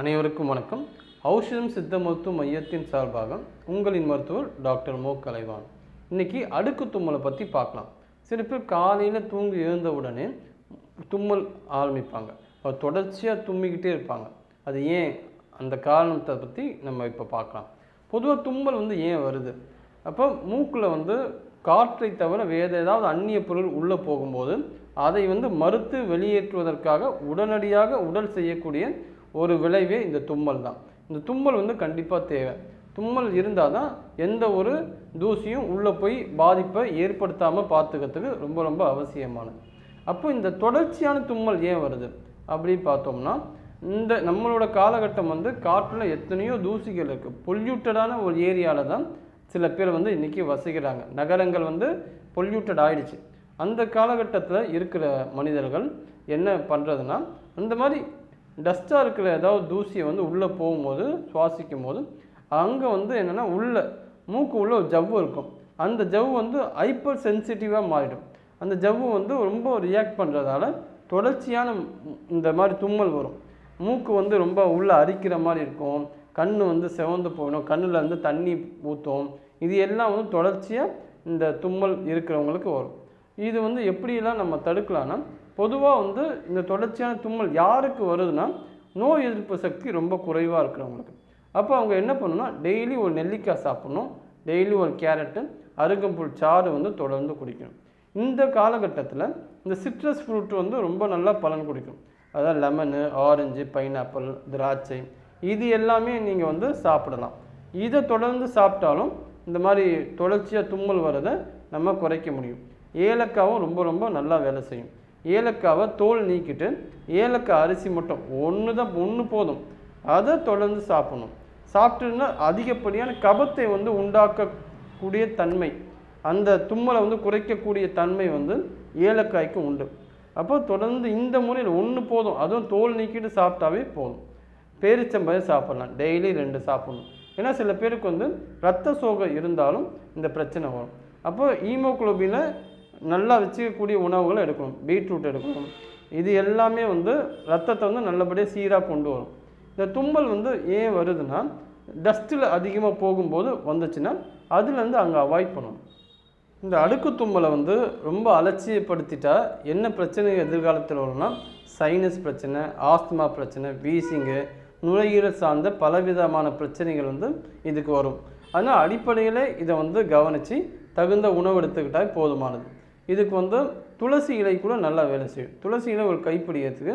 அனைவருக்கும் வணக்கம். ஔஷதம் சித்த மருத்துவ மையத்தின் சார்பாக உங்களின் மருத்துவர் டாக்டர் மோ. கலைவான் இன்னைக்கு அடுக்கு தும்மலை பற்றி பார்க்கலாம். சில பேர் காலையில் தூங்கி எழுந்த உடனே தும்மல் ஆரம்பிப்பாங்க. அது தொடர்ச்சியாக தும்மிக்கிட்டே இருப்பாங்க. அது ஏன்? அந்த காரணத்தை பற்றி நம்ம இப்போ பார்க்கலாம். பொதுவாக தும்மல் வந்து ஏன் வருது? அப்போ மூக்கில் வந்து காற்றை தவிர வேறு ஏதாவது அந்நிய பொருள் உள்ளே போகும்போது அதை வந்து மறுத்து வெளியேற்றுவதற்காக உடனடியாக உடல் செய்யக்கூடிய ஒரு விளைவே இந்த தும்மல் தான். இந்த தும்மல் வந்து கண்டிப்பாக தேவை. தும்மல் இருந்தால் தான் எந்த ஒரு தூசியும் உள்ளே போய் பாதிப்பை ஏற்படுத்தாமல் பார்த்துக்கிறதுக்கு ரொம்ப ரொம்ப அவசியமானது. அப்போ இந்த தொடர்ச்சியான தும்மல் ஏன் வருது? அப்படின்னு பார்த்தோம்னா இந்த நம்மளோட காலகட்டம் வந்து காற்றில் எத்தனையோ தூசிகள் இருக்குது பொல்யூட்டடான ஒரு ஏரியாவில் தான் சில பேர் வந்து இன்றைக்கி வசிக்கிறாங்க. நகரங்கள் வந்து பொல்யூட்டட் ஆயிடுச்சு. அந்த காலகட்டத்தில் இருக்கிற மனிதர்கள் என்ன பண்ணுறதுன்னா இந்த மாதிரி டஸ்ட்டாக இருக்கிற ஏதாவது தூசியை வந்து உள்ளே போகும்போது சுவாசிக்கும் போது அங்கே வந்து என்னென்னா உள்ளே மூக்கு உள்ள ஒரு ஜவ்வு இருக்கும். அந்த ஜவ்வு வந்து ஹைப்பர் சென்சிட்டிவாக மாறிடும். அந்த ஜவ்வு வந்து ரொம்ப ரியாக்ட் பண்ணுறதால தொடர்ச்சியான இந்த மாதிரி தும்மல் வரும். மூக்கு வந்து ரொம்ப உள்ளே அரிக்கிற மாதிரி இருக்கும். கண் வந்து செவந்து போயிடும் கண்ணில் வந்து தண்ணி ஊற்றும் இது எல்லாம் வந்து தொடர்ச்சியாக இந்த தும்மல் இருக்கிறவங்களுக்கு வரும். இது வந்து எப்படியெல்லாம் நம்ம தடுக்கலாம்னா பொதுவாக வந்து இந்த தொடர்ச்சியான தும்மல் யாருக்கு வருதுன்னா நோய் எதிர்ப்பு சக்தி ரொம்ப குறைவாக இருக்கிறவங்களுக்கு. அப்போ அவங்க என்ன பண்ணணும்னா டெய்லி ஒரு நெல்லிக்காய் சாப்பிடணும். டெய்லி ஒரு கேரட்டு அருகம்புல் சாறு வந்து தொடர்ந்து குடிக்கணும். இந்த காலகட்டத்தில் இந்த சிட்ரஸ் ஃப்ரூட் வந்து ரொம்ப நல்லா பலன் கொடுக்கும். அதாவது லெமனு ஆரஞ்சு பைனாப்பிள் திராட்சை இது எல்லாமே நீங்கள் வந்து சாப்பிடலாம். இதை தொடர்ந்து சாப்பிட்டாலும் இந்த மாதிரி தொடர்ச்சியாக தும்மல் வரதை நம்ம குறைக்க முடியும். ஏலக்காவும் ரொம்ப ரொம்ப நல்லா வேலை செய்யும். ஏலக்காவை தோல் நீக்கிட்டு ஏலக்காய் அரிசி மட்டும் ஒன்று தான் ஒன்று போதும். அதை தொடர்ந்து சாப்பிடணும். சாப்பிட்டுன்னா அதிகப்படியான கபத்தை வந்து உண்டாக்கக்கூடிய தன்மை. அந்த தும்மலை வந்து குறைக்கக்கூடிய தன்மை வந்து ஏலக்காய்க்கு உண்டு. அப்போ தொடர்ந்து இந்த முறையில் ஒன்று போதும். அதுவும் தோல் நீக்கிட்டு சாப்பிட்டாவே போதும். பேரிச்சம்பழம் சாப்பிட்லாம். டெய்லி ரெண்டு சாப்பிடணும். ஏன்னா சில பேருக்கு வந்து ரத்த சோகை இருந்தாலும் இந்த பிரச்சனை வரும். அப்போ ஈமோக்ளோபினை நல்லா வச்சுக்கக்கூடிய உணவுகளை எடுக்கணும். பீட்ரூட் எடுக்கணும். இது எல்லாமே வந்து ரத்தத்தை வந்து நல்லபடியாக சீராக கொண்டு வரும். இந்த தும்மல் வந்து ஏன் வருதுன்னா டஸ்ட்டில் அதிகமாக போகும்போது வந்துச்சுன்னா அதுலேருந்து அங்கே அவாய்ட் பண்ணணும். இந்த அடுக்கு தும்மலை வந்து ரொம்ப அலட்சியப்படுத்திட்டா என்ன பிரச்சனை எதிர்காலத்தில் வரும்னா சைனஸ் பிரச்சனை ஆஸ்துமா பிரச்சனை வீசிங்கு நுரையீரல் சார்ந்த பலவிதமான பிரச்சனைகள் வந்து இதுக்கு வரும். அதனால் அடிப்படையில் இதை வந்து கவனித்து தகுந்த உணவு எடுத்துக்கிட்டால் போதுமானது. இதுக்கு வந்து துளசி இலை கூட நல்லா வேலை செய்யும். துளசி இலை ஒரு கைப்பிடி ஏற்றுக்கு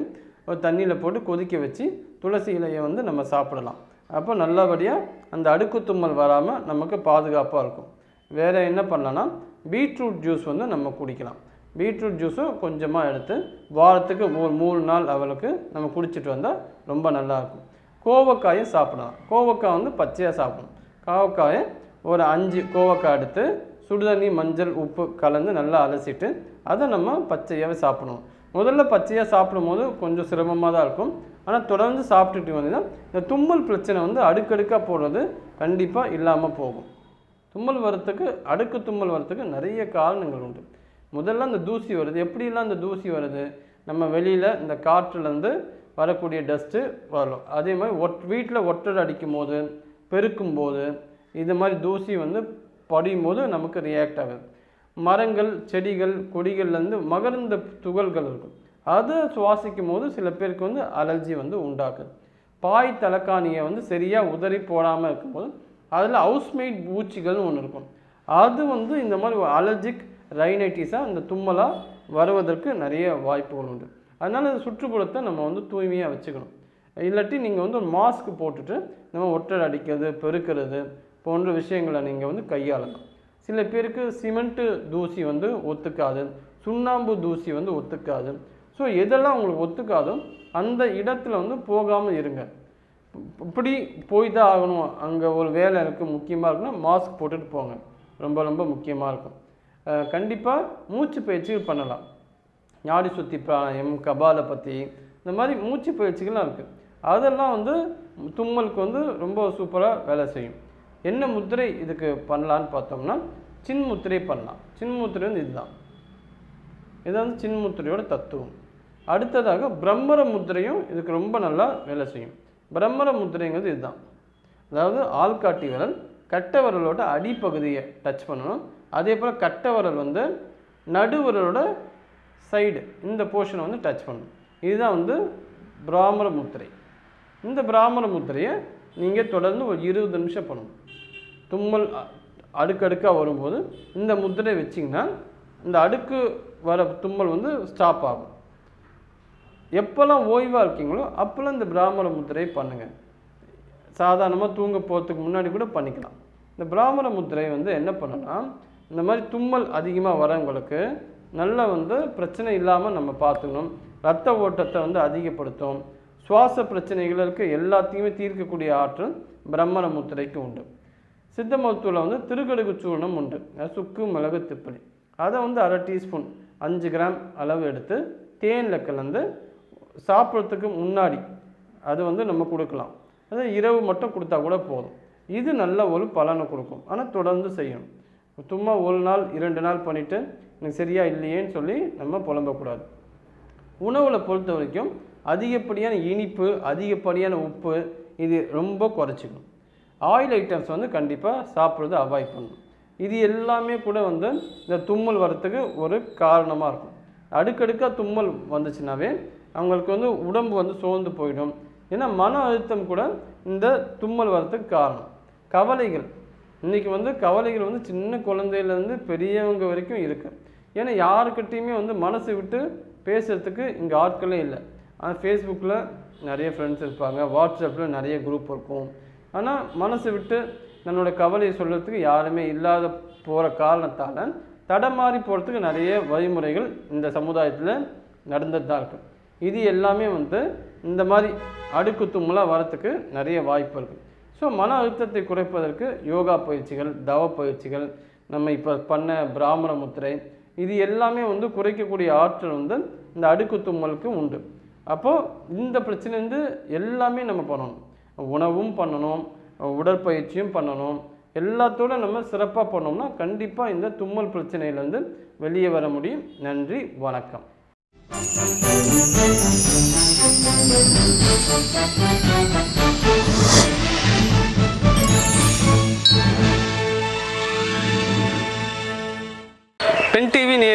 ஒரு தண்ணியில் போட்டு கொதிக்க வச்சு துளசி இலையை வந்து நம்ம சாப்பிடலாம். அப்போ நல்லபடியாக அந்த அடுக்கு தும்மல் வராமல் நமக்கு பாதுகாப்பாக இருக்கும். வேறு என்ன பண்ணலான்னா பீட்ரூட் ஜூஸ் வந்து நம்ம குடிக்கலாம். பீட்ரூட் ஜூஸும் கொஞ்சமாக எடுத்து வாரத்துக்கு ஒரு மூணு நாள் அவளுக்கு நம்ம குடிச்சிட்டு வந்தால் ரொம்ப நல்லாயிருக்கும் கோவக்காயும் சாப்பிடலாம். கோவக்காய் வந்து பச்சையாக சாப்பிடணும். கோவக்காயை ஒரு அஞ்சு கோவக்காய் எடுத்து சுடுதண்ணி மஞ்சள் உப்பு கலந்து நல்லா அலசிட்டு அதை நம்ம பச்சையாகவே சாப்பிடணும். முதல்ல பச்சையாக சாப்பிடும் போது கொஞ்சம் சிரமமாக தான் இருக்கும். ஆனால் தொடர்ந்து சாப்பிட்டுட்டு வந்தீங்கன்னா இந்த தும்மல் பிரச்சனை வந்து அடுக்கடுக்காக போடுறது கண்டிப்பாக இல்லாமல் போகும். தும்மல் வரத்துக்கு அடுக்கு தும்மல் வரத்துக்கு நிறைய காரணங்கள் உண்டு. முதல்ல அந்த தூசி வருது. எப்படிலாம் அந்த தூசி வருது? நம்ம வெளியில் இந்த காற்றுலேருந்து வரக்கூடிய டஸ்ட்டு வரும். அதே மாதிரி ஒட் வீட்டில் ஒட்டடை அடிக்கும் போது பெருக்கும் போது இது மாதிரி தூசி வந்து படியும் போது நமக்கு ரியாக்ட் ஆகுது. மரங்கள் செடிகள் கொடிகள்லேருந்து மகர்ந்த துகள்கள் இருக்கும். அதை சுவாசிக்கும் போது சில பேருக்கு வந்து அலர்ஜி வந்து உண்டாக்குது. பாய் தலைக்காணியை வந்து சரியாக உதறி போடாமல் இருக்கும்போது அதில் ஹவுஸ்மெய்ட் பூச்சிகள்னு ஒன்று இருக்கும். அது வந்து இந்த மாதிரி அலர்ஜிக் ரைனைட்டிஸாக இந்த தும்மலாக வருவதற்கு நிறைய வாய்ப்புகள் உண்டு. அதனால் இந்த சுற்றுப்புறத்தை நம்ம வந்து தூய்மையாக வச்சுக்கணும். இல்லாட்டி நீங்கள் வந்து ஒரு மாஸ்க் போட்டுட்டு நம்ம ஒட்டடை அடிக்கிறது பெருக்கிறது போன்ற விஷயங்களை நீங்கள் வந்து கையாளலாம் சில பேருக்கு சிமெண்ட்டு தூசி வந்து ஒத்துக்காது சுண்ணாம்பு தூசி வந்து ஒத்துக்காது. ஸோ எதெல்லாம் உங்களுக்கு ஒத்துக்காதோ அந்த இடத்துல வந்து போகாமல் இருங்க. இப்படி போய் தான் ஆகணும். அங்கே ஒரு வேலை இருக்குது முக்கியமாக இருக்குன்னா மாஸ்க் போட்டுட்டு போங்க. ரொம்ப ரொம்ப முக்கியமாக இருக்கும். கண்டிப்பாக மூச்சு பயிற்சிகள் பண்ணலாம். ஞாடி சுத்தி பிராணாயம் கபாலை பற்றி இந்த மாதிரி மூச்சு பயிற்சிகள்லாம் இருக்குது அதெல்லாம் வந்து தும்மலுக்கு வந்து ரொம்ப சூப்பராக வேலை செய்யும். என்ன முத்திரை இதுக்கு பண்ணலான்னு பார்த்தோம்னா சின்முத்திரை பண்ணலாம். சின்முத்திரை வந்து இதுதான். இது வந்து சின்முத்திரையோட தத்துவம். அடுத்ததாக பிரம்மர முத்திரையும் இதுக்கு ரொம்ப நல்லா வேலை செய்யும். பிரம்மர முத்திரைங்கிறது இதுதான். அதாவது ஆள்காட்டி விரல் கட்ட விரலோட அடிப்பகுதியை டச் பண்ணணும். அதே போல் கட்ட விரல் வந்து நடுவிரலோட சைடு இந்த போர்ஷனை வந்து டச் பண்ணணும். இதுதான் வந்து பிராமர முத்திரை. இந்த பிராமர முத்திரையை நீங்கள் தொடர்ந்து ஒரு இருபது நிமிஷம் பண்ணணும். தும்மல் அடுக்கடுக்காக வரும்போது இந்த முத்திரை வச்சிங்கன்னா இந்த அடுக்கு வர தும்மல் வந்து ஸ்டாப் ஆகும். எப்போல்லாம் ஓய்வாக இருக்கீங்களோ அப்போல்லாம் இந்த பிராமர முத்திரை பண்ணுங்கள் சாதாரணமாக தூங்க போகிறதுக்கு முன்னாடி கூட பண்ணிக்கலாம். இந்த பிராமர முத்திரை வந்து என்ன பண்ணுன்னா இந்த மாதிரி தும்மல் அதிகமாக வரவங்களுக்கு நல்லா வந்து பிரச்சனை இல்லாமல் நம்ம பார்த்துக்கணும். ரத்த ஓட்டத்தை வந்து அதிகப்படுத்தும். சுவாச பிரச்சனைகள் எல்லாத்தையுமே தீர்க்கக்கூடிய ஆற்றல் பிரம்மண முத்திரைக்கு உண்டு. சித்த மருத்துவத்தில் வந்து திருக்கடுகு சூர்ணம் உண்டு. சுக்கு மிளகு திப்பலி. அதை வந்து அரை டீஸ்பூன் அஞ்சு கிராம் அளவு எடுத்து தேனில் கலந்து சாப்பிட்றதுக்கு முன்னாடி அது வந்து நம்ம கொடுக்கலாம். அது இரவு மட்டும் கொடுத்தா கூட போதும். இது நல்ல ஒரு பலனை கொடுக்கும். ஆனால் தொடர்ந்து செய்யணும். சும்மா ஒரு நாள் இரண்டு நாள் பண்ணிவிட்டு எனக்கு சரியாக இல்லையேன்னு சொல்லி நம்ம புலம்பக்கூடாது. உணவில் பொறுத்த வரைக்கும் அதிகப்படியான இனிப்பு அதிகப்படியான உப்பு இது ரொம்ப குறைச்சிக்கணும். ஆயில் ஐட்டம்ஸ் வந்து கண்டிப்பாக சாப்பிட்றது அவாய்ட் பண்ணணும். இது எல்லாமே கூட வந்து இந்த தும்மல் வரத்துக்கு ஒரு காரணமாக இருக்கும். அடுக்கடுக்காக தும்மல் வந்துச்சுனாவே அவங்களுக்கு வந்து உடம்பு வந்து சோர்ந்து போயிடும். ஏன்னா மன அழுத்தம் கூட இந்த தும்மல் வரத்துக்கு காரணம். கவலைகள். இன்றைக்கி வந்து கவலைகள் வந்து சின்ன குழந்தையிலேருந்து பெரியவங்க வரைக்கும் இருக்குது ஏன்னா யாருக்கிட்டேயுமே வந்து மனசு விட்டு பேசுகிறதுக்கு இங்கே ஆட்களே இல்லை. ஆனால் ஃபேஸ்புக்கில் நிறைய ஃப்ரெண்ட்ஸ் இருப்பாங்க. வாட்ஸ்அப்பில் நிறைய குரூப் இருக்கும். ஆனால் மனசு விட்டு தன்னோட கவலையை சொல்கிறதுக்கு யாருமே இல்லாத போகிற காரணத்தால் தடமாறி போகிறதுக்கு நிறைய வழிமுறைகள் இந்த சமுதாயத்தில் நடந்துட்டு தான் இருக்கு. இது எல்லாமே வந்து இந்த மாதிரி அடுக்கு தும்மலாக வரத்துக்கு நிறைய வாய்ப்பு இருக்குது ஸோ மன அழுத்தத்தை குறைப்பதற்கு யோகா பயிற்சிகள் தவ பயிற்சிகள் நம்ம இப்போ பண்ண பிராமண முத்திரை இது எல்லாமே வந்து குறைக்கக்கூடிய ஆற்றல் வந்து இந்த அடுக்கு தும்மலுக்கு உண்டு. அப்போது இந்த பிரச்சனை வந்து எல்லாமே நம்ம பண்ணணும். உணவும் பண்ணணும் உடற்பயிற்சியும் பண்ணணும். எல்லாத்தோட நம்ம சிறப்பாக பண்ணோம்னா கண்டிப்பாக இந்த தும்மல் பிரச்சனையிலேருந்து வெளியே வர முடியும். நன்றி வணக்கம்.